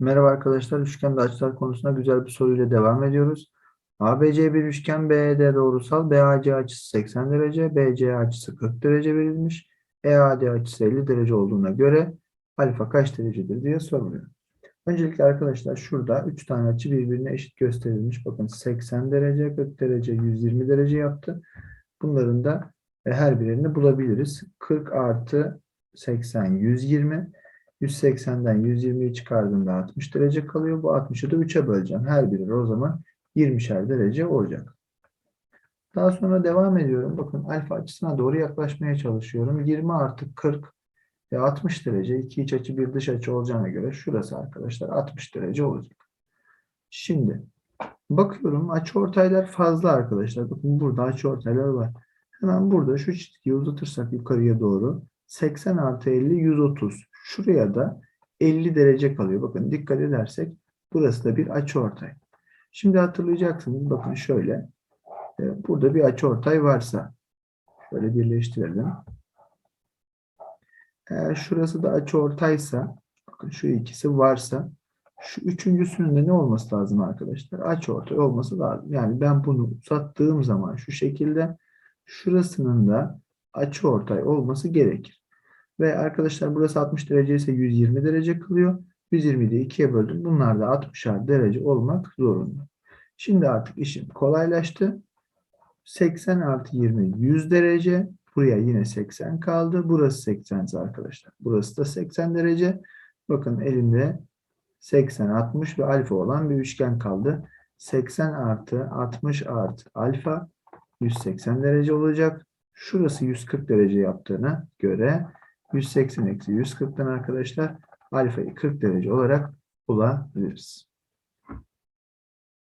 Merhaba arkadaşlar. Üçgen ve açılar konusunda güzel bir soruyla devam ediyoruz. ABC bir üçgen BED doğrusal. BAC açısı 80 derece. BC açısı 40 derece verilmiş. EAD açısı 50 derece olduğuna göre alfa kaç derecedir diye soruluyor. Öncelikle arkadaşlar şurada 3 tane açı birbirine eşit gösterilmiş. Bakın 80 derece, 40 derece, 120 derece yaptı. Bunların da e, her birini bulabiliriz. 40 artı 80, 120. 180'den 120'yi çıkardığımda 60 derece kalıyor. Bu 60'ı da 3'e böleceğim. Her biri o zaman 20'şer derece olacak. Daha sonra devam ediyorum. Bakın alfa açısına doğru yaklaşmaya çalışıyorum. 20 artı 40 ve 60 derece. iki iç açı bir dış açı olacağına göre şurası arkadaşlar 60 derece olacak. Şimdi bakıyorum açıortaylar fazla arkadaşlar. Bakın burada açıortaylar var. Hemen burada şu çizgiyi uzatırsak yukarıya doğru 80 artı 50 130. Şuraya da 50 derece kalıyor. Bakın dikkat edersek burası da bir açıortay. Şimdi hatırlayacaksınız. Bakın şöyle. e, Burada bir açıortay varsa şöyle birleştirelim. Eğer şurası da açıortaysa bakın şu ikisi varsa şu üçüncüsünün de ne olması lazım arkadaşlar? Açıortay olması lazım. Yani ben bunu uzattığım zaman şu şekilde şurasının da açıortay olması gerekir. Ve arkadaşlar burası 60 derece ise 120 derece kılıyor. 120'yi de 2'ye böldüm. Bunlar da 60'ar derece olmak zorunda. Şimdi artık işim kolaylaştı. 80 artı 20 100 derece. Buraya yine 80 kaldı. Burası 80 ise arkadaşlar. Burası da 80 derece. Bakın elimde 80, 60 ve alfa olan bir üçgen kaldı. 80 artı 60 artı alfa 180 derece olacak. Şurası 140 derece yaptığına göre 180 eksi 140'tan arkadaşlar alfayı 40 derece olarak bulabiliriz.